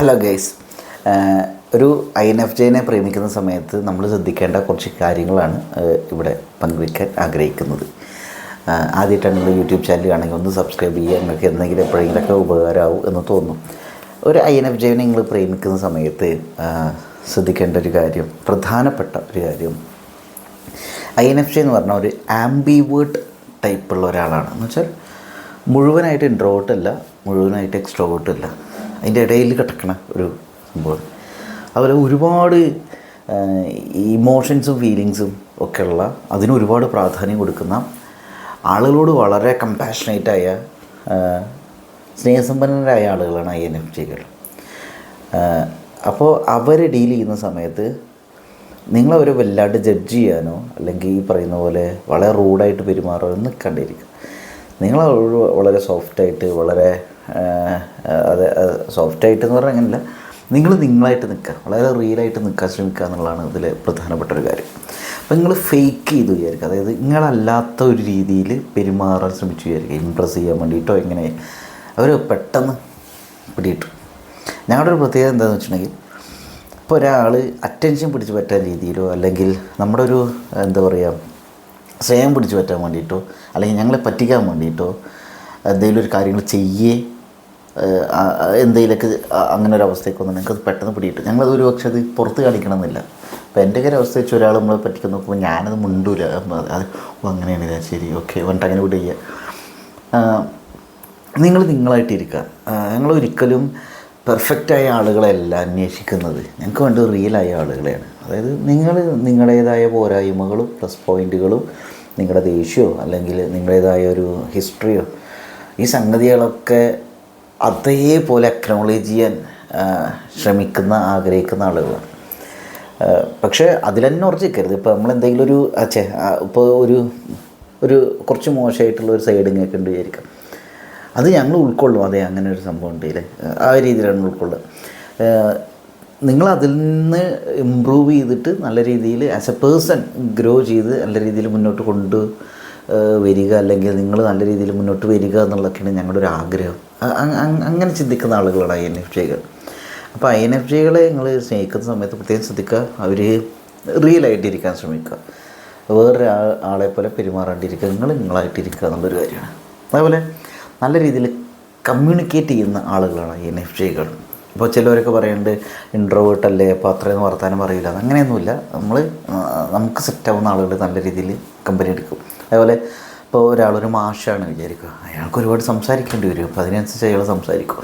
Hello guys ഒരു I N F ജെനെ പ്രേമിക്കുന്ന സമയത്ത് നമ്മൾ ശ്രദ്ധിക്കേണ്ട കുറച്ച് കാര്യങ്ങളാണ് ഇവിടെ പങ്കുവയ്ക്കാൻ ആഗ്രഹിക്കുന്നത്. ആദ്യമായിട്ടാണ് നിങ്ങൾ യൂട്യൂബ് ചാനൽ ആണെങ്കിൽ ഒന്ന് സബ്സ്ക്രൈബ് ചെയ്യുക നിങ്ങൾക്ക് എന്തെങ്കിലും എപ്പോഴെങ്കിലുമൊക്കെ ഉപകാരമാവും എന്ന് തോന്നും. ഒരു ഐ എൻ എഫ് ജെനെ നിങ്ങൾ പ്രേമിക്കുന്ന സമയത്ത് ശ്രദ്ധിക്കേണ്ട ഒരു കാര്യം പ്രധാനപ്പെട്ട ഒരു കാര്യം ഐ എൻ എഫ് ജെ എന്ന് പറഞ്ഞാൽ ഒരു ആംബിവേർട്ട് ടൈപ്പുള്ള ഒരാളാണ്. എന്ന് വെച്ചാൽ മുഴുവനായിട്ട് ഇൻട്രോവേർട്ട് അല്ല മുഴുവനായിട്ട് എക്സ്ട്രോവേർട്ടല്ല അതിന്റെ ഇടയിൽ കിടക്കണ ഒരു സംഭവം. അതുപോലെ ഒരുപാട് ഇമോഷൻസും ഫീലിങ്സും ഒക്കെയുള്ള അതിന് ഒരുപാട് പ്രാധാന്യം കൊടുക്കുന്ന ആളുകളോട് വളരെ കമ്പാഷനേറ്റായ സ്നേഹസമ്പന്നരായ ആളുകളാണ് ഐ എൻ എഫ് ജികൾ അപ്പോൾ അവർ ഡീൽ ചെയ്യുന്ന സമയത്ത് നിങ്ങളവരെ വല്ലാണ്ട് ജഡ്ജ് ചെയ്യാനോ അല്ലെങ്കിൽ ഈ പറയുന്ന പോലെ വളരെ റൂഡായിട്ട് പെരുമാറാനോ നിൽക്കാണ്ടിരിക്കുക നിങ്ങൾ വളരെ വളരെ സോഫ്റ്റായിട്ട് വളരെ അത് സോഫ്റ്റായിട്ട് എന്ന് പറഞ്ഞാൽ അങ്ങനെയല്ല നിങ്ങൾ നിങ്ങളായിട്ട് നിൽക്കുക. വളരെ റിയലായിട്ട് നിൽക്കാൻ ശ്രമിക്കുക എന്നുള്ളതാണ് ഇതിൽ പ്രധാനപ്പെട്ട ഒരു കാര്യം. അപ്പോൾ നിങ്ങൾ ഫേക്ക് ചെയ്ത് വിചാരിക്കുക. അതായത് നിങ്ങളല്ലാത്ത ഒരു രീതിയിൽ പെരുമാറാൻ ശ്രമിച്ചു വിചാരിക്കുക. ഇമ്പ്രസ് ചെയ്യാൻ വേണ്ടിയിട്ടോ എങ്ങനെ? അവർ പെട്ടെന്ന് പിടിയിട്ടു. ഞങ്ങളുടെ ഒരു പ്രത്യേകത എന്താണെന്ന് വെച്ചിട്ടുണ്ടെങ്കിൽ ഇപ്പോൾ ഒരാൾ അറ്റൻഷൻ പിടിച്ച് പറ്റാൻ രീതിയിലോ അല്ലെങ്കിൽ നമ്മുടെ ഒരു എന്താ പറയുക സ്നേഹം പിടിച്ചു പറ്റാൻ വേണ്ടിയിട്ടോ അല്ലെങ്കിൽ ഞങ്ങളെ പറ്റിക്കാൻ വേണ്ടിയിട്ടോ എന്തെങ്കിലും ഒരു കാര്യങ്ങൾ ചെയ്യേ എന്തെങ്കിലുമൊക്കെ അങ്ങനെ ഒരു അവസ്ഥയൊക്കെ വന്നു ഞങ്ങൾക്ക് അത് പെട്ടെന്ന് പിടിയിട്ട് ഞങ്ങളത് ഒരു പക്ഷേ അത് പുറത്ത് കാണിക്കണമെന്നില്ല. അപ്പോൾ എന്റെ ഒരു അവസ്ഥ വെച്ച് ഒരാൾ നമ്മളെ പറ്റിക്കാൻ നോക്കുമ്പോൾ ഞാനത് മുണ്ടൂല. അത് അങ്ങനെയാണ് ഇതാ ശരി ഓക്കെ വന്നിട്ട് അങ്ങനെ വിടുക നിങ്ങൾ നിങ്ങളായിട്ടിരിക്കുക ഞങ്ങൾ ഒരിക്കലും പെർഫെക്റ്റായ ആളുകളെയല്ല അന്വേഷിക്കുന്നത്. ഞങ്ങൾക്ക് വേണ്ടത് റിയലായ ആളുകളെയാണ്. അതായത് നിങ്ങൾ നിങ്ങളുടേതായ പോരായ്മകളും പ്ലസ് പോയിന്റുകളും നിങ്ങളുടെ ദേഷ്യമോ അല്ലെങ്കിൽ നിങ്ങളുടേതായ ഒരു ഹിസ്റ്ററിയോ ഈ സംഗതികളൊക്കെ അതേപോലെ അക്നോളേജ് ചെയ്യാൻ ശ്രമിക്കുന്ന ആഗ്രഹിക്കുന്ന ആളുകളാണ്. പക്ഷേ അതിൽ തന്നെ ഉറച്ചു നിൽക്കരുത് ഇപ്പോൾ നമ്മൾ എന്തെങ്കിലും ഒരു അച്ഛേ ഇപ്പോൾ ഒരു ഒരു കുറച്ച് മോശമായിട്ടുള്ള ഒരു സൈഡിങ് ഒക്കെ ഉണ്ട് വിചാരിക്കാം. അത് ഞങ്ങൾ ഉൾക്കൊള്ളും. അതെ അങ്ങനെ ഒരു സംഭവം ഉണ്ട്. ഇല്ലേ? ആ രീതിയിലാണ് ഉൾക്കൊള്ളുക. നിങ്ങൾ അതിൽ നിന്ന് ഇമ്പ്രൂവ് ചെയ്തിട്ട് നല്ല രീതിയിൽ ആസ് എ പേഴ്സൺ ഗ്രോ ചെയ്ത് നല്ല രീതിയിൽ മുന്നോട്ട് കൊണ്ട് വരിക അല്ലെങ്കിൽ നിങ്ങൾ നല്ല രീതിയിൽ മുന്നോട്ട് വരിക എന്നുള്ളതൊക്കെയാണ് ഞങ്ങളുടെ ഒരു ആഗ്രഹം. അങ്ങനെ ചിന്തിക്കുന്ന ആളുകളാണ് ഐ എൻ എഫ് ജികൾ അപ്പോൾ ഐ എൻ എഫ് ജികളെ നിങ്ങൾ സ്നേഹിക്കുന്ന സമയത്ത് പ്രത്യേകം ശ്രദ്ധിക്കുക. അവർ റിയലായിട്ടിരിക്കാൻ ശ്രമിക്കുക. വേറൊരു ആളെ പോലെ പെരുമാറാണ്ടിരിക്കുക. നിങ്ങൾ നിങ്ങളായിട്ടിരിക്കുക എന്നുള്ളൊരു കാര്യമാണ്. അതേപോലെ നല്ല രീതിയിൽ കമ്മ്യൂണിക്കേറ്റ് ചെയ്യുന്ന ആളുകളാണ് ഐ എൻ എഫ് ജികൾ ഇപ്പോൾ ചിലവരൊക്കെ പറയുന്നുണ്ട് ഇൻട്രോവേർട്ട് അല്ലേ അപ്പോൾ അത്രയൊന്നും വർത്താനം പറയില്ല അങ്ങനെയൊന്നുമില്ല. നമ്മൾ നമുക്ക് സെറ്റാവുന്ന ആളുകൾ നല്ല രീതിയിൽ കമ്പനി എടുക്കും. അതേപോലെ ഇപ്പോൾ ഒരാളൊരു മാഷാണ് വിചാരിക്കുക. അയാൾക്ക് ഒരുപാട് സംസാരിക്കേണ്ടി വരും. അപ്പോൾ അതിനനുസരിച്ച് അയാൾ സംസാരിക്കും.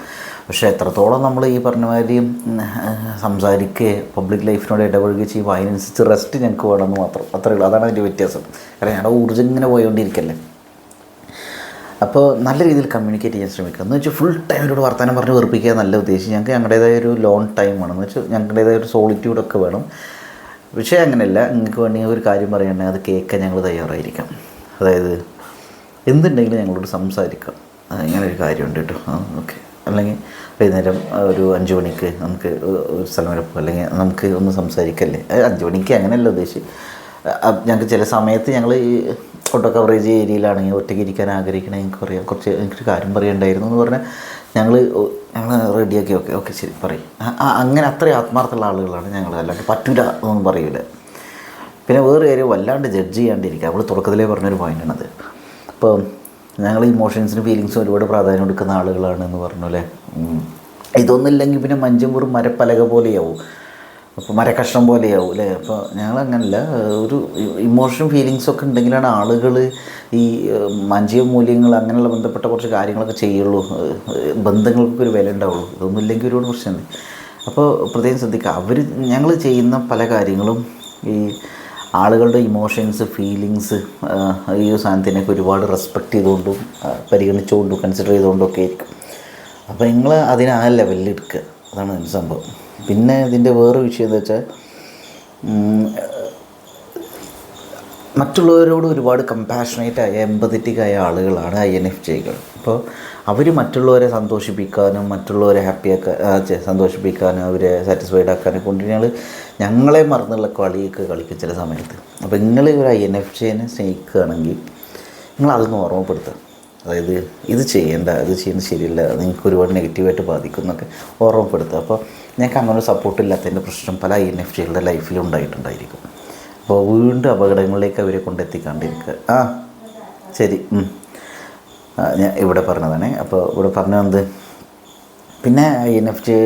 പക്ഷേ എത്രത്തോളം നമ്മൾ ഈ പറഞ്ഞ മാതിരി സംസാരിക്കുക പബ്ലിക് ലൈഫിനോട് ഇടപഴകുകയും ചെയ്യുമ്പോൾ അതിനനുസരിച്ച് റെസ്റ്റ് ഞങ്ങൾക്ക് വേണമെന്ന് മാത്രം. അത്രയേ ഉള്ളൂ. അതാണ് അതിന്റെ വ്യത്യാസം. കാരണം ഞങ്ങളുടെ ഊർജം ഇങ്ങനെ പോയോണ്ടിരിക്കല്ലേ. അപ്പോൾ നല്ല രീതിയിൽ കമ്മ്യൂണിക്കേറ്റ് ചെയ്യാൻ ശ്രമിക്കുക. എന്ന് വെച്ചാൽ ഫുൾ ടൈം അവരോട് വർത്തമാനം പറഞ്ഞ് വെറുപ്പിക്കുക നല്ല ഉദ്ദേശം. ഞങ്ങൾക്ക് ഞങ്ങളുടേതായ ഒരു ലോങ് ടൈം വേണം. എന്ന് വെച്ചാൽ ഞങ്ങളുടേതായ ഒരു സോളിറ്റ്യൂഡൊക്കെ വേണം. പക്ഷേ അങ്ങനെയല്ല. നിങ്ങൾക്ക് വേണമെങ്കിൽ ഒരു കാര്യം പറയുകയാണെങ്കിൽ അത് കേൾക്കാൻ ഞങ്ങൾ തയ്യാറായിരിക്കാം. അതായത് എന്തുണ്ടെങ്കിലും ഞങ്ങളോട് സംസാരിക്കാം. ഇങ്ങനൊരു കാര്യമുണ്ട് കേട്ടോ. ആ ഓക്കെ അല്ലെങ്കിൽ വൈകുന്നേരം ഒരു അഞ്ച് മണിക്ക് നമുക്ക് ഒരു സ്ഥലം വരെ പോകാം. അല്ലെങ്കിൽ നമുക്ക് ഒന്ന് സംസാരിക്കല്ലേ? അഞ്ച് മണിക്ക് അങ്ങനെയല്ല ഉദ്ദേശിച്ച് ഞങ്ങൾക്ക് ചില സമയത്ത് ഞങ്ങൾ ഈ ഫോട്ടോ കവറേജ് ഏരിയയിലാണെങ്കിൽ ഒറ്റയ്ക്ക് ഇരിക്കാൻ ആഗ്രഹിക്കണേ എനിക്ക് പറയാം. കുറച്ച് എനിക്കൊരു കാര്യം പറയണ്ടായിരുന്നു എന്ന് പറഞ്ഞാൽ ഞങ്ങൾ ഞങ്ങൾ റെഡിയാക്കി ഓക്കെ ഓക്കെ ശരി പറയും. അങ്ങനെ അത്രയും ആത്മാർത്ഥമുള്ള ആളുകളാണ് ഞങ്ങൾ. അല്ലാണ്ട് പറ്റൂല എന്നൊന്നും പറയൂല. പിന്നെ വേറെ കാര്യം വല്ലാണ്ട് ജഡ്ജ് ചെയ്യാണ്ടിരിക്കുക. നമ്മൾ തുടക്കത്തിലേ പറഞ്ഞൊരു പോയിന്റാണത് അപ്പോൾ ഞങ്ങൾ ഇമോഷൻസിനും ഫീലിങ്സും ഒരുപാട് പ്രാധാന്യം കൊടുക്കുന്ന ആളുകളാണ് എന്ന് പറഞ്ഞു അല്ലേ. ഇതൊന്നുമില്ലെങ്കിൽ പിന്നെ മഞ്ചും വെറും മരപ്പലക പോലെയാവും. അപ്പോൾ മരക്കഷ്ണം പോലെയാവും അല്ലേ? അപ്പോൾ ഞങ്ങൾ അങ്ങനല്ല ഒരു ഇമോഷൻ ഫീലിങ്സ് ഒക്കെ ഉണ്ടെങ്കിലാണ് ആളുകൾ ഈ മാനസിക മൂല്യങ്ങൾ അങ്ങനെയുള്ള ബന്ധപ്പെട്ട കുറച്ച് കാര്യങ്ങളൊക്കെ ചെയ്യുള്ളൂ. ബന്ധങ്ങൾക്കൊക്കെ ഒരു വില ഉണ്ടാവുള്ളൂ. ഇതൊന്നും ഇല്ലെങ്കിൽ ഒരുപാട് പ്രശ്നമുണ്ട്. അപ്പോൾ പ്രത്യേകം ശ്രദ്ധിക്കുക. അവർ ഞങ്ങൾ ചെയ്യുന്ന പല കാര്യങ്ങളും ഈ ആളുകളുടെ ഇമോഷൻസ് ഫീലിങ്സ് ഈ ഒരു സാധനത്തിനൊക്കെ ഒരുപാട് റെസ്പെക്ട് ചെയ്തുകൊണ്ടും പരിഗണിച്ചുകൊണ്ടും കൺസിഡർ ചെയ്തുകൊണ്ടും ഒക്കെ ആയിരിക്കും. അപ്പോൾ നിങ്ങൾ അതിനെ ആ ലെവലിൽ എടുക്കുക. അതാണ് സംഭവം. പിന്നെ ഇതിന്റെ വേറെ വിഷയം എന്താ വെച്ചാൽ മറ്റുള്ളവരോട് ഒരുപാട് കമ്പാഷനേറ്റ് ആയ എമ്പതറ്റിക് ആയ ആളുകളാണ് ഐ എൻ എഫ് ജെകൾ അപ്പോൾ അവർ മറ്റുള്ളവരെ സന്തോഷിപ്പിക്കാനും മറ്റുള്ളവരെ ഹാപ്പിയാക്കാൻ സന്തോഷിപ്പിക്കാനും അവരെ സാറ്റിസ്ഫൈഡ് ആക്കാനും കൊണ്ട് ഞങ്ങൾ ഞങ്ങളെ മറന്നുള്ള കളിയൊക്കെ കളിക്കും ചില സമയത്ത്. അപ്പോൾ നിങ്ങൾ ഒരു ഐ എൻ എഫ് ജെനെ സ്നേഹിക്കുകയാണെങ്കിൽ നിങ്ങൾ അതൊന്ന് ഓർമ്മപ്പെടുത്തുക അതായത് ഇത് ചെയ്യേണ്ട ഇത് ചെയ്യുന്നത് ശരിയല്ല നിങ്ങൾക്ക് ഒരുപാട് നെഗറ്റീവായിട്ട് ബാധിക്കും എന്നൊക്കെ ഓർമ്മപ്പെടുത്തുക അപ്പോൾ ഞങ്ങൾക്ക് അങ്ങനെ ഒരു സപ്പോർട്ട് ഇല്ലാത്തതിന്റെ പ്രശ്നം പല ഐ എൻ എഫ് ജികളുടെ ലൈഫിൽ ഉണ്ടായിട്ടുണ്ടായിരിക്കും. അപ്പോൾ വീണ്ടും അപകടങ്ങളിലേക്ക് അവരെ കൊണ്ടെത്തിക്കാണ്ടിരിക്കുക. ആ ശരി ഞാൻ ഇവിടെ പറഞ്ഞതാണ്. അപ്പോൾ ഇവിടെ പറഞ്ഞത് പിന്നെ I N F J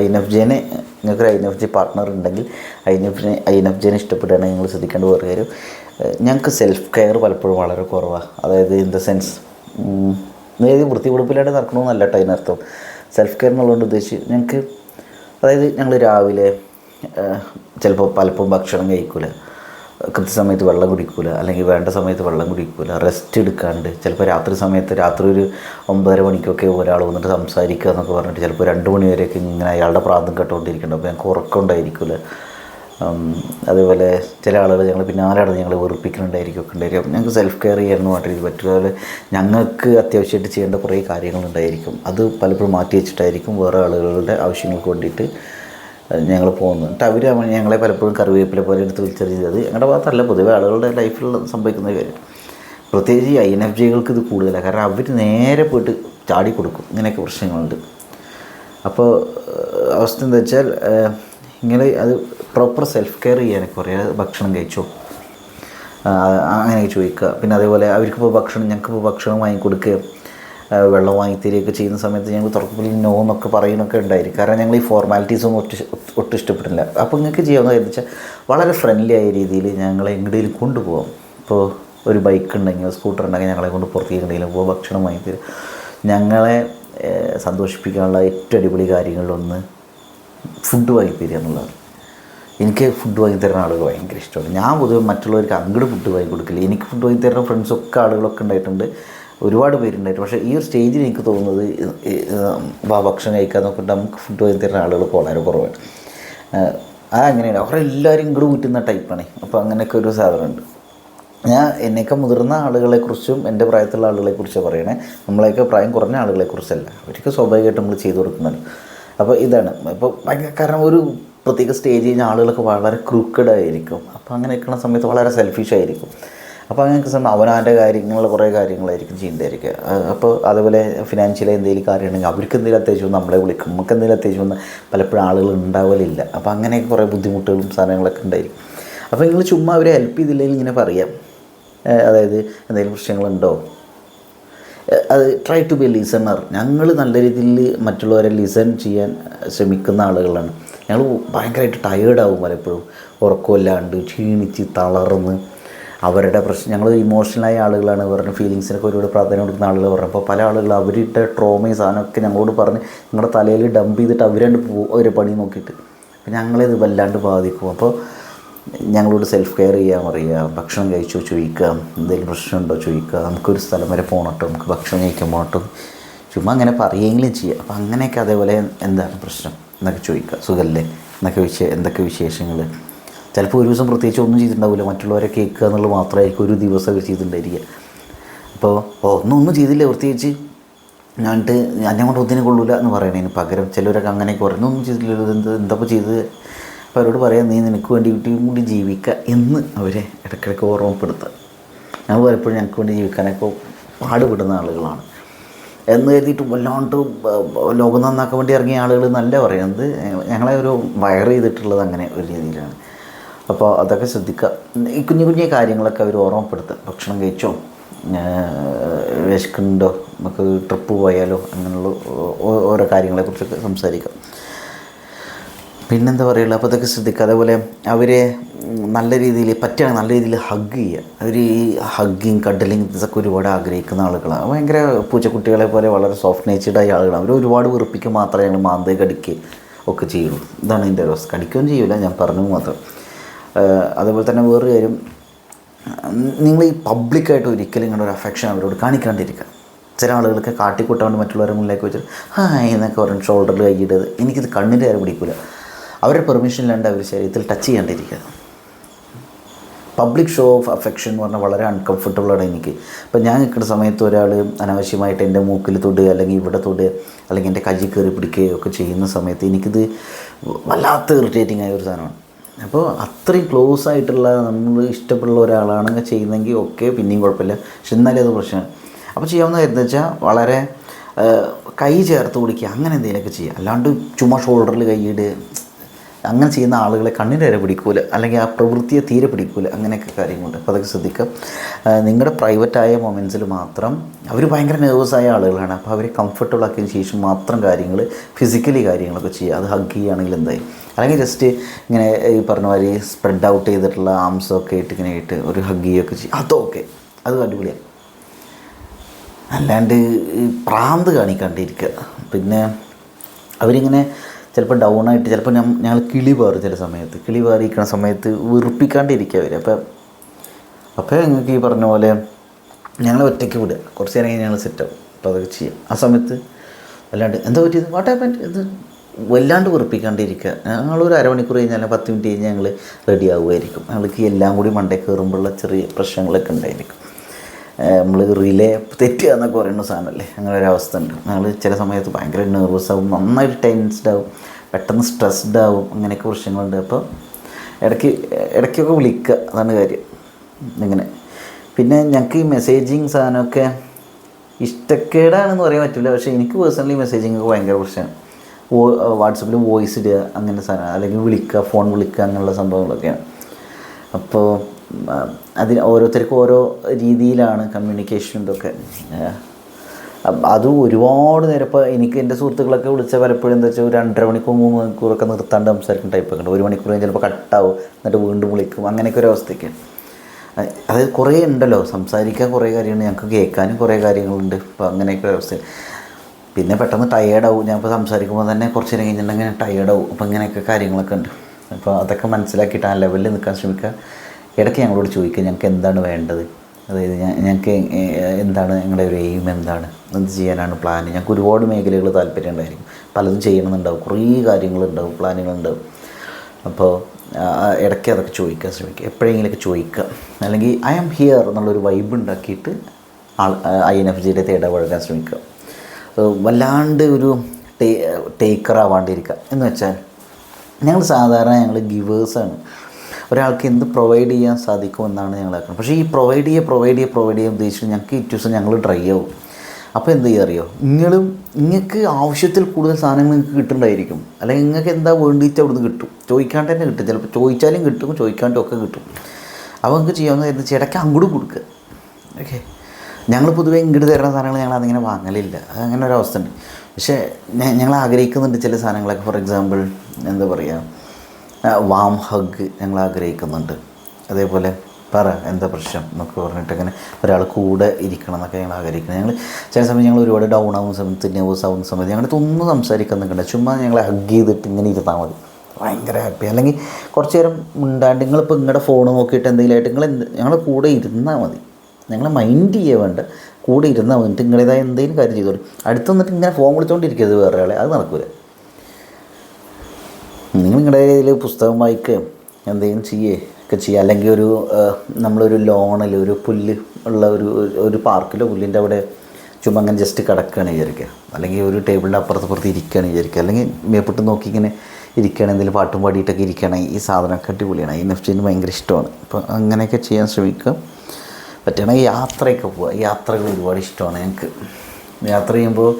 I N F ജെനെ നിങ്ങൾക്ക് I N F J partner ഉണ്ടെങ്കിൽ I N F I N F ജെനെ ഇഷ്ടപ്പെടുകയാണെങ്കിൽ നിങ്ങൾ ശ്രദ്ധിക്കേണ്ട വേറെ കാര്യം. ഞങ്ങൾക്ക് സെൽഫ് കെയർ പലപ്പോഴും വളരെ കുറവാണ് അതായത് ഇൻ ദ സെൻസ് അതായത് വൃത്തിപിടിപ്പിലായിട്ട് നടക്കണമെന്നല്ല കേട്ടോ അതിനർത്ഥം. സെൽഫ് കെയർ എന്നുള്ളതുകൊണ്ട് ഉദ്ദേശിച്ച് ഞങ്ങൾക്ക് അതായത് ഞങ്ങൾ രാവിലെ ചിലപ്പോൾ പലപ്പോൾ ഭക്ഷണം കഴിക്കില്ല കൃത്യസമയത്ത് വെള്ളം കുടിക്കൂല അല്ലെങ്കിൽ വേണ്ട സമയത്ത് വെള്ളം കുടിക്കൂല റെസ്റ്റ് എടുക്കാണ്ട്. ചിലപ്പോൾ രാത്രി സമയത്ത് രാത്രി ഒരു ഒമ്പതര മണിക്കൊക്കെ ഒരാൾ വന്നിട്ട് സംസാരിക്കുക എന്നൊക്കെ പറഞ്ഞിട്ട് ചിലപ്പോൾ രണ്ട് മണി വരെയൊക്കെ ഇങ്ങനെ അയാളുടെ പ്രാന്തം കേട്ടുകൊണ്ടിരിക്കുന്നുണ്ട് അപ്പോൾ ഞങ്ങൾക്ക് ഉറക്കം ഉണ്ടായിരിക്കില്ല അതേപോലെ ചില ആളുകൾ ഞങ്ങൾ പിന്നാലെ നടന്ന് ഞങ്ങൾ വെറുപ്പിക്കുന്നുണ്ടായിരിക്കും ഒക്കെ ഉണ്ടായിരിക്കും. ഞങ്ങൾക്ക് സെൽഫ് കെയർ ചെയ്യാനൊന്നും വേണ്ടി പറ്റും അതുപോലെ ഞങ്ങൾക്ക് അത്യാവശ്യമായിട്ട് ചെയ്യേണ്ട കുറേ കാര്യങ്ങളുണ്ടായിരിക്കും. അത് പലപ്പോഴും മാറ്റി വെച്ചിട്ടായിരിക്കും വേറെ ആളുകളുടെ ആവശ്യങ്ങൾക്ക് വേണ്ടിയിട്ട് ഞങ്ങൾ പോകുന്നത്. എന്നിട്ട് അവർ ഞങ്ങളെ പലപ്പോഴും കറിവേപ്പില പോലെ എടുത്ത് വിളിച്ചറിഞ്ഞത് ഞങ്ങളുടെ ഭാഗത്തല്ല പൊതുവെ ആളുകളുടെ ലൈഫിൽ സംഭവിക്കുന്ന കാര്യം. പ്രത്യേകിച്ച് ഈ ഐ എൻ എഫ് ജികൾക്ക് ഇത് കൂടുതലാണ് കാരണം അവർ നേരെ പോയിട്ട് ചാടി കൊടുക്കും ഇങ്ങനെയൊക്കെ പ്രശ്നങ്ങളുണ്ട്. അപ്പോൾ അവസ്ഥ എന്താ വെച്ചാൽ ഇങ്ങനെ അത് പ്രോപ്പർ സെൽഫ് കെയർ ചെയ്യാൻ കുറേ ഭക്ഷണം കഴിച്ചോ. അങ്ങനെ ചോദിക്കുക പിന്നെ അതേപോലെ അവർക്കിപ്പോൾ ഭക്ഷണം ഞങ്ങൾക്കിപ്പോൾ ഭക്ഷണം വാങ്ങിക്കൊടുക്കുക വെള്ളം വാങ്ങിത്തരികയൊക്കെ ചെയ്യുന്ന സമയത്ത് ഞങ്ങൾ തുറക്കപ്പിൽ നോ എന്നൊക്കെ പറയുന്നൊക്കെ ഉണ്ടായിരിക്കും. കാരണം ഞങ്ങൾ ഈ ഫോർമാലിറ്റീസൊന്നും ഒട്ടും ഒട്ടും ഇഷ്ടപ്പെട്ടില്ല അപ്പോൾ നിങ്ങൾക്ക് ചെയ്യാവുന്ന വെച്ചാൽ വളരെ ഫ്രണ്ട്ലി ആയ രീതിയിൽ ഞങ്ങളെ എങ്ങോട്ടെങ്കിലും കൊണ്ടുപോകാം ഇപ്പോൾ ഒരു ബൈക്ക് ഉണ്ടെങ്കിൽ സ്കൂട്ടർ ഉണ്ടെങ്കിൽ ഞങ്ങളെ കൊണ്ട് പുറത്തേക്ക് എങ്ങനെയും പോകുക ഭക്ഷണം വാങ്ങിത്തരും ഞങ്ങളെ സന്തോഷിപ്പിക്കാനുള്ള ഏറ്റവും അടിപൊളി കാര്യങ്ങളിലൊന്ന് ഫുഡ് വാങ്ങി തരിക എന്നുള്ളതാണ് എനിക്ക് ഫുഡ് വാങ്ങി തരുന്ന ആളുകൾ ഭയങ്കര ഇഷ്ടമാണ്. ഞാൻ പൊതുവെ മറ്റുള്ളവർക്ക് അങ്ങോട്ട് ഫുഡ് വാങ്ങി കൊടുക്കില്ല. എനിക്ക് ഫുഡ് വാങ്ങി തരുന്ന ഫ്രണ്ട്സൊക്കെ ആളുകളൊക്കെ ഉണ്ടായിട്ടുണ്ട്. ഒരുപാട് പേരുണ്ടായിട്ടുണ്ട് പക്ഷേ ഈ ഒരു സ്റ്റേജിൽ എനിക്ക് തോന്നുന്നത് ഭക്ഷണം കഴിക്കാൻ നോക്കിയിട്ട് നമുക്ക് ഫുഡ് വാങ്ങി തരുന്ന ആളുകൾ വളരെ കുറവാണ്. അത് അങ്ങനെയാണ് അവരെ എല്ലാവരും ഇങ്ങോട്ട് കൂറ്റുന്ന ടൈപ്പാണ് അപ്പോൾ അങ്ങനെയൊക്കെ ഒരു സാധനമുണ്ട് ഞാൻ എന്നേക്കാൾ മുതിർന്ന ആളുകളെക്കുറിച്ചും എന്റെ പ്രായത്തിലുള്ള ആളുകളെക്കുറിച്ചാണ് പറയണേ. നമ്മളെയൊക്കെ പ്രായം കുറഞ്ഞ ആളുകളെക്കുറിച്ചല്ല അവർക്ക് സ്വാഭാവികമായിട്ട് നമ്മൾ ചെയ്തു കൊടുക്കുന്നുണ്ട് അപ്പോൾ ഇതാണ്. ഇപ്പോൾ ഭയങ്കര കാരണം ഒരു പ്രത്യേക സ്റ്റേജ് കഴിഞ്ഞ ആളുകളൊക്കെ വളരെ ക്രൂക്കഡ് ആയിരിക്കും. അപ്പോൾ അങ്ങനെ നിൽക്കുന്ന സമയത്ത് വളരെ സെൽഫിഷ് ആയിരിക്കും. അപ്പോൾ അങ്ങനെ സമയം അവനവന്റെ കാര്യങ്ങൾ കുറേ കാര്യങ്ങളായിരിക്കും ചെയ്യേണ്ടതായിരിക്കുക അപ്പോൾ അതുപോലെ ഫിനാൻഷ്യലി എന്തെങ്കിലും കാര്യമുണ്ടെങ്കിൽ അവർക്ക് എന്തെങ്കിലും അത്യാവശ്യം നമ്മളെ വിളിക്കും. നമുക്ക് എന്തെങ്കിലും അത്യാവശ്യം പലപ്പോഴും ആളുകൾ ഉണ്ടാവലില്ല. അപ്പോൾ അങ്ങനെയൊക്കെ കുറേ ബുദ്ധിമുട്ടുകളും സാധനങ്ങളൊക്കെ ഉണ്ടായിരിക്കും. അപ്പോൾ നിങ്ങൾ ചുമ്മാ അവരെ ഹെൽപ്പ് ചെയ്തില്ലെങ്കിൽ ഇങ്ങനെ പറയാം. അതായത് എന്തെങ്കിലും പ്രശ്നങ്ങളുണ്ടോ? അത് ട്രൈ ടു ബി ലിസണർ ഞങ്ങൾ നല്ല രീതിയിൽ മറ്റുള്ളവരെ ലിസൺ ചെയ്യാൻ ശ്രമിക്കുന്ന ആളുകളാണ്. ഞങ്ങൾ ഭയങ്കരമായിട്ട് ടയേർഡാവും പലപ്പോഴും. ഉറക്കമില്ലാണ്ട് ക്ഷീണിച്ച് തളർന്ന് അവരുടെ പ്രശ്നം ഞങ്ങൾ ഇമോഷണലായ ആളുകളാണ്. പറഞ്ഞ ഫീലിങ്സിനൊക്കെ ഒരുപാട് പ്രാധാന്യം കൊടുക്കുന്ന ആളുകൾ പറഞ്ഞു അപ്പോൾ പല ആളുകൾ അവരുടെ ട്രോമയും സാധനമൊക്കെ ഞങ്ങളോട് പറഞ്ഞ് ഞങ്ങളുടെ തലയിൽ ഡംപ് ചെയ്തിട്ട് അവരണ്ട് പോകും ഒരു പണി നോക്കിയിട്ട്. അപ്പോൾ ഇത് വല്ലാണ്ട് ബാധിക്കും. അപ്പോൾ ഞങ്ങളോട് സെൽഫ് കെയർ ചെയ്യാൻ പറയുക ഭക്ഷണം കഴിച്ചോ ചോദിക്കുക എന്തെങ്കിലും പ്രശ്നമുണ്ടോ ചോദിക്കുക നമുക്കൊരു സ്ഥലം വരെ പോകണട്ടോ നമുക്ക് ഭക്ഷണം കഴിക്കാൻ പോകട്ടോ ചുമ്മാ അങ്ങനെ പറയുമെങ്കിലും ചെയ്യുക അപ്പോൾ അങ്ങനെയൊക്കെ അതേപോലെ എന്താണ് പ്രശ്നം എന്നൊക്കെ ചോദിക്കുക. സുഖല്ലേ? എന്നൊക്കെ വിശ എന്തൊക്കെ വിശേഷങ്ങൾ? ചിലപ്പോൾ ഒരു ദിവസം പ്രത്യേകിച്ച് ഒന്നും ചെയ്തിട്ടുണ്ടാവില്ല മറ്റുള്ളവരെ കേൾക്കുക എന്നുള്ളത് മാത്രമായിരിക്കും ഒരു ദിവസം അവർ ചെയ്തിട്ടുണ്ടായിരിക്കുക അപ്പോൾ ഒന്നും ഒന്നും ചെയ്തില്ല. പ്രത്യേകിച്ച് ഞാനിട്ട് എന്നെ കൊണ്ട് ഒന്നിനെ കൊള്ളൂല എന്ന് പറയണതിന് പകരം ചിലവരൊക്കെ അങ്ങനെയൊക്കെ പറയുന്നു ഒന്നും ചെയ്തില്ലല്ലോ എന്ത് എന്താ ചെയ്തത്? അപ്പോൾ അവരോട് പറയാം നീ നിനക്ക് വേണ്ടി വീട്ടിൽ കൂടി ജീവിക്കുക എന്ന് അവരെ ഇടയ്ക്കിടയ്ക്ക് ഓർമ്മപ്പെടുത്തുക. ഞങ്ങൾ പലപ്പോഴും ഞങ്ങൾക്ക് വേണ്ടി ജീവിക്കാനൊക്കെ പാടുപെടുന്ന ആളുകളാണ്. എന്ന് കരുതിയിട്ട് വല്ലാണ്ട് ലോകം നന്നാക്കാൻ വേണ്ടി ഇറങ്ങിയ ആളുകൾ നല്ല പറയുന്നത്. ഞങ്ങളെ ഒരു വയർ ചെയ്തിട്ടുള്ളത് അങ്ങനെ ഒരു രീതിയിലാണ്. അപ്പോൾ അതൊക്കെ ശ്രദ്ധിക്കുക. ഈ കുഞ്ഞു കുഞ്ഞു കാര്യങ്ങളൊക്കെ അവർ ഓർമ്മപ്പെടുത്തുക. ഭക്ഷണം കഴിച്ചോ വിശക്കുന്നുണ്ടോ നമുക്ക് ട്രിപ്പ് പോയാലോ അങ്ങനെയുള്ള ഓരോ കാര്യങ്ങളെക്കുറിച്ചൊക്കെ സംസാരിക്കാം പിന്നെന്താ പറയുക അപ്പോൾ അതൊക്കെ ശ്രദ്ധിക്കുക അതേപോലെ അവരെ നല്ല രീതിയിൽ പറ്റുകയാണെങ്കിൽ നല്ല രീതിയിൽ ഹഗ് ചെയ്യുക അവർ ഈ ഹഗ്ഗിങ് കഡലിങ് ഇതൊക്കെ ഒരുപാട് ആഗ്രഹിക്കുന്ന ആളുകളാണ് ഭയങ്കര പൂച്ചക്കുട്ടികളെ പോലെ വളരെ സോഫ്റ്റ് നേച്ചേർഡായ ആളുകളാണ് അവർ ഒരുപാട് വെറുപ്പിക്കുക മാത്രമേ ഞങ്ങൾ മാന്തേ കടിക്കുക ഒക്കെ ചെയ്യുള്ളൂ. ഇതാണ് ഇതിന്റെ അവസ്ഥ. കടിക്കുകയും ചെയ്യില്ല ഞാൻ പറഞ്ഞു മാത്രം. അതുപോലെ തന്നെ വേറൊരു കാര്യം. നിങ്ങൾ ഈ പബ്ലിക്കായിട്ട് ഒരിക്കലും ഇങ്ങനെ ഒരു അഫെക്ഷൻ അവരോട് കാണിക്കാണ്ടിരിക്കുക. ചില ആളുകൾക്ക് കാട്ടിക്കൂട്ടാണ്ട് മറ്റുള്ളവരുടെ മുന്നിലേക്ക് വെച്ചിട്ട് ഹായ് എന്നൊക്കെ പറഞ്ഞ് ഷോൾഡറിൽ കൈയിട്ടത് എനിക്കിത് കണ്ണിന്റെ കാര്യം പിടിക്കില്ല അവരുടെ പെർമിഷൻ ഇല്ലാണ്ട് അവർ ശരീരത്തിൽ ടച്ച് ചെയ്യാണ്ടിരിക്കുക പബ്ലിക് ഷോ ഓഫ് അഫെക്ഷൻ എന്ന് പറഞ്ഞാൽ വളരെ അൺകംഫർട്ടബിളാണ് എനിക്ക്. അപ്പോൾ ഞാൻ നിൽക്കുന്ന സമയത്ത് ഒരാൾ അനാവശ്യമായിട്ട് എന്റെ മൂക്കിൽ തൊടുക അല്ലെങ്കിൽ ഇവിടെ തൊടുക അല്ലെങ്കിൽ എന്റെ കയ്യിൽ കയറി പിടിക്കുകയോ ഒക്കെ ചെയ്യുന്ന സമയത്ത് എനിക്കിത് വല്ലാത്ത ഇറിറ്റേറ്റിംഗ് ആയ ഒരു സാധനമാണ്. അപ്പോൾ അത്രയും ക്ലോസ് ആയിട്ടുള്ള നമ്മൾ ഇഷ്ടപ്പെടുന്ന ഒരാളാണെങ്കിൽ ചെയ്യുന്നെങ്കിൽ ഓക്കെ പിന്നെയും കുഴപ്പമില്ല. പക്ഷെ എന്നാലും അത് പ്രശ്നമാണ്. അപ്പോൾ ചെയ്യാവുന്ന കാര്യം എന്ന് വെച്ചാൽ വളരെ കൈ ചേർത്ത് പിടിക്കുക അങ്ങനെ എന്തെങ്കിലുമൊക്കെ ചെയ്യുക. അല്ലാണ്ട് ചുമ്മാ ഷോൾഡറിൽ കൈയിട് അങ്ങനെ ചെയ്യുന്ന ആളുകളെ കണ്ണിന്റെ വരെ പിടിക്കൂല അല്ലെങ്കിൽ ആ പ്രവൃത്തിയെ തീരെ പിടിക്കൂല അങ്ങനെയൊക്കെ കാര്യങ്ങളുണ്ട്. അപ്പോൾ അതൊക്കെ ശ്രദ്ധിക്കുക. നിങ്ങളുടെ പ്രൈവറ്റായ മൊമെൻസിൽ മാത്രം അവർ ഭയങ്കര നെർവസ് ആയ ആളുകളാണ്. അപ്പോൾ അവരെ കംഫർട്ടബിൾ ആക്കിയതിന് ശേഷം മാത്രം കാര്യങ്ങൾ ഫിസിക്കലി കാര്യങ്ങളൊക്കെ ചെയ്യുക. അത് ഹഗ് ചെയ്യുകയാണെങ്കിൽ എന്തായി? അല്ലെങ്കിൽ ജസ്റ്റ് ഇങ്ങനെ ഈ പറഞ്ഞ മാതിരി സ്പ്രെഡ് ഔട്ട് ചെയ്തിട്ടുള്ള ആംസൊക്കെ ആയിട്ട് ഇങ്ങനെ ആയിട്ട് ഒരു ഹഗ് ചെയ്യുകയൊക്കെ ചെയ്യും. അതൊക്കെ അത് അടിപൊളിയാണ്. അല്ലാണ്ട് പ്രാന്ത് കാണിക്കാണ്ടിരിക്കുക. പിന്നെ അവരിങ്ങനെ ചിലപ്പോൾ ഡൗൺ ആയിട്ട് ചിലപ്പോൾ ഞാൻ ഞങ്ങൾ കിളി പാറും ചില സമയത്ത്. കിളി പാറിയിരിക്കുന്ന സമയത്ത് വെറുപ്പിക്കാണ്ടിരിക്കുക അവർ അപ്പം അപ്പോൾ ഞങ്ങൾക്ക് ഈ പറഞ്ഞ പോലെ ഞങ്ങൾ ഒറ്റയ്ക്ക് വിടുക. കുറച്ച് നേരം ഞങ്ങൾ സെറ്റാവും അപ്പോൾ അതൊക്കെ ചെയ്യാം. ആ സമയത്ത് വല്ലാണ്ട് എന്താ പറ്റിയത്? വാട്ട് ഹാപ്പൻ ഇത് വല്ലാണ്ട് വെറുപ്പിക്കാണ്ടിരിക്കുക ഞങ്ങളൊരു അരമണിക്കൂർ കഴിഞ്ഞാൽ പത്ത് മിനിറ്റ് കഴിഞ്ഞാൽ ഞങ്ങൾ റെഡി ആവുമായിരിക്കും ഞങ്ങൾക്ക് എല്ലാം കൂടി മണ്ടേ കയറുമ്പോഴുള്ള ചെറിയ പ്രശ്നങ്ങളൊക്കെ ഉണ്ടായിരിക്കും. നമ്മൾ റിലേ തെറ്റുക എന്നൊക്കെ പറയുന്ന സാധനമല്ലേ? അങ്ങനെ ഒരു അവസ്ഥ ഉണ്ട് ഞങ്ങൾ ചില സമയത്ത് ഭയങ്കര നെർവസ് ആവും നന്നായിട്ട് ടെൻസ്ഡ് ആവും പെട്ടെന്ന് സ്ട്രെസ്ഡ് ആവും അങ്ങനെയൊക്കെ പ്രശ്നങ്ങളുണ്ട്. അപ്പോൾ ഇടയ്ക്ക് ഇടയ്ക്കൊക്കെ വിളിക്കുക അതാണ് കാര്യം. ഇങ്ങനെ. പിന്നെ ഞങ്ങൾക്ക് ഈ മെസ്സേജിങ് സാധനമൊക്കെ ഇഷ്ടക്കേടാണെന്ന് പറയാൻ പറ്റില്ല പക്ഷേ എനിക്ക് പേഴ്സണലി മെസ്സേജിങ് ഒക്കെ ഭയങ്കര പ്രശ്നമാണ്. വാട്സപ്പിൽ വോയിസ് ഇടുക അങ്ങനെ സാധനം. അല്ലെങ്കിൽ വിളിക്കുക ഫോൺ വിളിക്കുക അങ്ങനെയുള്ള സംഭവങ്ങളൊക്കെയാണ്. അപ്പോൾ അതിന് ഓരോരുത്തർക്കും ഓരോ രീതിയിലാണ് കമ്മ്യൂണിക്കേഷൻ ഇതൊക്കെ. അതും ഒരുപാട് നേരം ഇപ്പോൾ എനിക്ക് എന്റെ സുഹൃത്തുക്കളൊക്കെ വിളിച്ച പലപ്പോഴും എന്താ വെച്ചാൽ ഒരു രണ്ടര മണിക്കൂർ മൂന്ന് മണിക്കൂറൊക്കെ നിർത്താണ്ട് സംസാരിക്കുന്ന ടൈപ്പൊക്കെ ഉണ്ട്. ഒരു മണിക്കൂർ ചിലപ്പോൾ കട്ടാവും എന്നിട്ട് വീണ്ടും വിളിക്കും അങ്ങനെയൊക്കെ ഒരു അവസ്ഥയ്ക്ക് അതായത് കുറേ ഉണ്ടല്ലോ. സംസാരിക്കാൻ കുറേ കാര്യങ്ങളുണ്ട് ഞങ്ങൾക്ക് കേൾക്കാനും കുറേ കാര്യങ്ങളുണ്ട്. ഇപ്പോൾ അങ്ങനെയൊക്കെ ഒരു അവസ്ഥ പിന്നെ പെട്ടെന്ന് ടയേർഡാവും ഞാൻ ഇപ്പോൾ സംസാരിക്കുമ്പോൾ തന്നെ കുറച്ച് നേരം കഴിഞ്ഞിട്ടുണ്ടെങ്കിൽ ടയേർഡാവും അപ്പോൾ ഇങ്ങനെയൊക്കെ കാര്യങ്ങളൊക്കെ ഉണ്ട്. അപ്പോൾ അതൊക്കെ മനസ്സിലാക്കിയിട്ട് ആ ലെവലിൽ നിൽക്കാൻ ശ്രമിക്കുക. ഇടയ്ക്ക് ഞങ്ങളോട് ചോദിക്കുക ഞങ്ങൾക്ക് എന്താണ് വേണ്ടത്? അതായത് ഞങ്ങൾക്ക് എന്താണ് ഞങ്ങളുടെ ഒരു എയിം എന്താണ്? എന്ത് ചെയ്യാനാണ് പ്ലാൻ ഞങ്ങൾക്ക് ഒരുപാട് മേഖലകൾ താല്പര്യം ഉണ്ടായിരിക്കും. പലതും ചെയ്യണമെന്നുണ്ടാവും കുറേ കാര്യങ്ങളുണ്ടാവും പ്ലാനുകളുണ്ടാവും. അപ്പോൾ ഇടയ്ക്ക് അതൊക്കെ ചോദിക്കാൻ ശ്രമിക്കുക. എപ്പോഴെങ്കിലൊക്കെ ചോദിക്കുക. അല്ലെങ്കിൽ ഐ ആം ഹിയർ എന്നുള്ളൊരു വൈബ് ഉണ്ടാക്കിയിട്ട് ആൾ ഐ എൻ എഫ് ജിയുടെ ഇടപഴകാൻ ശ്രമിക്കുക. വല്ലാണ്ട് ഒരു ടേ ടേക്കർ ആവാണ്ടിരിക്കുക എന്ന് വെച്ചാൽ ഞങ്ങൾ സാധാരണ ഞങ്ങൾ ഗിവേഴ്സാണ്. ഒരാൾക്ക് എന്ത് പ്രൊവൈഡ് ചെയ്യാൻ സാധിക്കും എന്നാണ് ഞങ്ങൾ ആക്കുന്നത്. പക്ഷേ ഈ പ്രൊവൈഡ് ചെയ്യുക പ്രൊവൈഡ് ചെയ്യുക പ്രൊവൈഡ് ചെയ്യാൻ ഉദ്ദേശിച്ചു ഞങ്ങൾക്ക് ഈ ദിവസം ഞങ്ങൾ ഡ്രൈ ആവും. അപ്പോൾ എന്ത് ചെയ്യുക അറിയോ? നിങ്ങളും നിങ്ങൾക്ക് ആവശ്യത്തിൽ കൂടുതൽ സാധനങ്ങൾ നിങ്ങൾക്ക് കിട്ടുന്നുണ്ടായിരിക്കും അല്ലെങ്കിൽ നിങ്ങൾക്ക് എന്താ വേണ്ടിയിട്ട് അവിടുന്ന് കിട്ടും? ചോദിക്കാണ്ട് തന്നെ കിട്ടും. ചിലപ്പോൾ ചോദിച്ചാലും കിട്ടും ചോദിക്കാണ്ടും ഒക്കെ കിട്ടും. അപ്പോൾ നിങ്ങൾക്ക് ചെയ്യാവുന്ന എന്താ ഇടയ്ക്ക് അങ്ങോട്ട് കൊടുക്കുക. ഓക്കെ? ഞങ്ങൾ പൊതുവേ ഇങ്ങോട്ട് തരുന്ന സാധനങ്ങൾ ഞങ്ങൾ അതിങ്ങനെ വാങ്ങലില്ല. അങ്ങനെ ഒരു അവസ്ഥ ഉണ്ട് പക്ഷേ ഞങ്ങൾ ആഗ്രഹിക്കുന്നുണ്ട് ചില സാധനങ്ങളൊക്കെ. ഫോർ എക്സാമ്പിൾ എന്താ പറയുക? വാം ഹഗ് ഞങ്ങൾ ആഗ്രഹിക്കുന്നുണ്ട്. അതേപോലെ പറ എന്താ പ്രശ്നം എന്നൊക്കെ പറഞ്ഞിട്ട് അങ്ങനെ ഒരാൾ കൂടെ ഇരിക്കണം എന്നൊക്കെ ഞങ്ങൾ ആഗ്രഹിക്കുന്നത് ഞങ്ങൾ ചില സമയം ഞങ്ങൾ ഒരുപാട് ഡൗൺ ആവുന്ന സമയത്ത് നെർവസ് ആവുന്ന സമയത്ത് ഞങ്ങളുടെ ഒന്നും സംസാരിക്കാൻ നിൽക്കണ്ട. ചുമ്മാ ഞങ്ങളെ ഹഗ് ചെയ്തിട്ട് ഇങ്ങനെ ഇരുന്നാൽ മതി. ഭയങ്കര ഹാപ്പി അല്ലെങ്കിൽ കുറച്ച് നേരം ഉണ്ടാണ്ട് നിങ്ങളിപ്പോൾ നിങ്ങളുടെ ഫോൺ നോക്കിയിട്ട് എന്തെങ്കിലും ആയിട്ട് നിങ്ങൾ ഞങ്ങളുടെ കൂടെ ഇരുന്നാൽ മതി. ഞങ്ങൾ മൈൻഡ് ചെയ്യുക വേണ്ട. കൂടെ ഇരുന്നാൽ മതി. നിങ്ങളുടേതായ എന്തെങ്കിലും കാര്യം ചെയ്തോളൂ. അടുത്ത് വന്നിട്ട് ഇങ്ങനെ ഫോൺ വിളിച്ചുകൊണ്ടിരിക്കരുത് വേറെ ആളെ അത് നടക്കൂല. നിങ്ങൾ നിങ്ങളുടെ കയ്യിൽ പുസ്തകം വായിക്കുകയും എന്തെങ്കിലും ചെയ്യേ ഒക്കെ ചെയ്യുക അല്ലെങ്കിൽ ഒരു നമ്മളൊരു ലോണിൽ ഒരു പുല്ല് ഉള്ള ഒരു ഒരു പാർക്കിലോ പുല്ലിന്റെ അവിടെ ചുമ്മാ അങ്ങനെ ജസ്റ്റ് കിടക്കുകയാണ് വിചാരിക്കുക. അല്ലെങ്കിൽ ഒരു ടേബിളിന്റെ അപ്പുറത്ത് പുറത്ത് ഇരിക്കുകയാണ് വിചാരിക്കുക. അല്ലെങ്കിൽ മേപ്പിട്ട് നോക്കി ഇങ്ങനെ ഇരിക്കുകയാണ് എന്തെങ്കിലും പാട്ടും പാടിയിട്ടൊക്കെ ഇരിക്കുകയാണെങ്കിൽ ഈ സാധനമൊക്കെ അടിപൊളിയാണ്. ഈ നെഫ്റ്റിന് ഭയങ്കര ഇഷ്ടമാണ്. അപ്പോൾ അങ്ങനെയൊക്കെ ചെയ്യാൻ ശ്രമിക്കുക. പറ്റുകയാണെങ്കിൽ യാത്രയൊക്കെ പോവുക. യാത്രകൾ ഒരുപാട് ഇഷ്ടമാണ് ഞങ്ങൾക്ക്. യാത്ര ചെയ്യുമ്പോൾ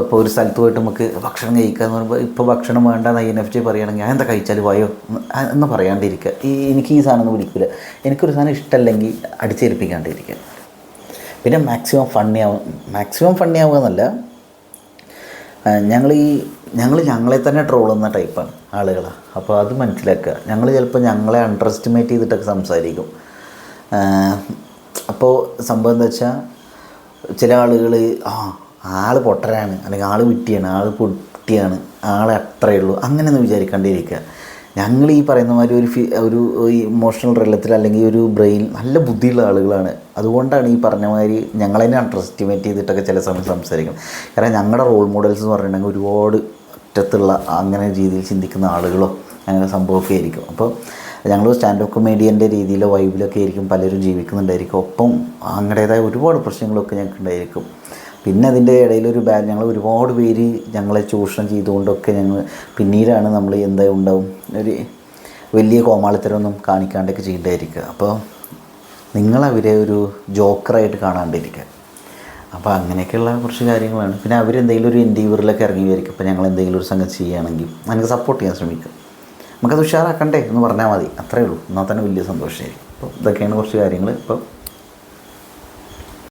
ഇപ്പോൾ ഒരു സ്ഥലത്ത് പോയിട്ട് നമുക്ക് ഭക്ഷണം കഴിക്കുക എന്ന് പറയുമ്പോൾ ഇപ്പോൾ ഭക്ഷണം വേണ്ട എന്ന് ഐ എൻ എഫ് ജി പറയുകയാണെങ്കിൽ ഞാൻ എന്താ കഴിച്ചാൽ വായോ? എന്ന് പറയാണ്ടിരിക്കുക ഈ എനിക്ക് ഈ സാധനം ഒന്നും പിടിക്കില്ല എനിക്കൊരു സാധനം ഇഷ്ടമല്ലെങ്കിൽ അടിച്ചേൽപ്പിക്കാണ്ടിരിക്കുക പിന്നെ മാക്സിമം ഫണ്ണി ആവും. മാക്സിമം ഫണ്ണി ആവുക എന്നല്ല. ഞങ്ങൾ ഈ ഞങ്ങൾ ഞങ്ങളെ തന്നെ ട്രോളുന്ന ടൈപ്പാണ് ആളുകളാണ് അപ്പോൾ അത് മനസ്സിലാക്കുക. ഞങ്ങൾ ചിലപ്പോൾ ഞങ്ങളെ അണ്ടർ എസ്റ്റിമേറ്റ് ചെയ്തിട്ടൊക്കെ സംസാരിക്കും. അപ്പോൾ സംഭവം എന്താ വെച്ചാൽ ചില ആളുകൾ ആ ആൾ പൊട്ടരാണ് അല്ലെങ്കിൽ ആൾ വിട്ടിയാണ് ആൾ പൊട്ടിയാണ് ആളെ അത്രയേ ഉള്ളൂ അങ്ങനെയൊന്നും വിചാരിക്കാണ്ടിരിക്കുക. ഞങ്ങൾ ഈ പറയുന്ന മാതിരി ഒരു ഫി ഒരു ഇമോഷണൽ റിലത്തിൽ അല്ലെങ്കിൽ ഒരു ബ്രെയിൻ നല്ല ബുദ്ധിയുള്ള ആളുകളാണ്. അതുകൊണ്ടാണ് ഈ പറഞ്ഞ മാതിരി ഞങ്ങളതിനെ അണ്ടർ എസ്റ്റിമേറ്റ് ചെയ്തിട്ടൊക്കെ ചില സമയം സംസാരിക്കണം കാരണം ഞങ്ങളുടെ റോൾ മോഡൽസ് എന്ന് പറഞ്ഞിട്ടുണ്ടെങ്കിൽ ഒരുപാട് ഒറ്റത്തുള്ള അങ്ങനെ രീതിയിൽ ചിന്തിക്കുന്ന ആളുകളോ അങ്ങനെ സംഭവമൊക്കെ ആയിരിക്കും. അപ്പോൾ ഞങ്ങൾ സ്റ്റാൻഡപ്പ് കൊമേഡിയന്റെ രീതിയിലോ വൈബിലൊക്കെ ആയിരിക്കും പലരും ജീവിക്കുന്നുണ്ടായിരിക്കും. ഒപ്പം അങ്ങടേതായ ഒരുപാട് പ്രശ്നങ്ങളൊക്കെ ഞങ്ങൾക്ക് ഉണ്ടായിരിക്കും. പിന്നെ അതിന്റെ ഇടയിലൊരു ബാ ഞങ്ങൾ ഒരുപാട് പേര് ഞങ്ങളെ ചൂഷണം ചെയ്തുകൊണ്ടൊക്കെ ഞങ്ങൾ പിന്നീടാണ് നമ്മൾ എന്താ ഉണ്ടാവും ഒരു വലിയ കോമാളിത്തരമൊന്നും കാണിക്കാണ്ടൊക്കെ ചെയ്യേണ്ടതായിരിക്കുക അപ്പോൾ നിങ്ങളവരെ ഒരു ജോക്കറായിട്ട് കാണാണ്ടിരിക്കുക. അപ്പോൾ അങ്ങനെയൊക്കെയുള്ള കുറച്ച് കാര്യങ്ങളാണ്. പിന്നെ അവരെന്തെങ്കിലും ഒരു എൻഡീവറിലൊക്കെ ഇറങ്ങി വരിക ഇപ്പോൾ ഞങ്ങൾ എന്തെങ്കിലും ഒരു സംഗതി ചെയ്യുകയാണെങ്കിൽ അതിനൊക്കെ സപ്പോർട്ട് ചെയ്യാൻ ശ്രമിക്കും നമുക്കത് ഉഷാറാക്കണ്ടേ എന്ന് പറഞ്ഞാൽ മതി. അത്രേ ഉള്ളൂ. എന്നാൽ തന്നെ വലിയ സന്തോഷമായിരിക്കും. അപ്പോൾ ഇതൊക്കെയാണ് കുറച്ച് കാര്യങ്ങൾ ഇപ്പോൾ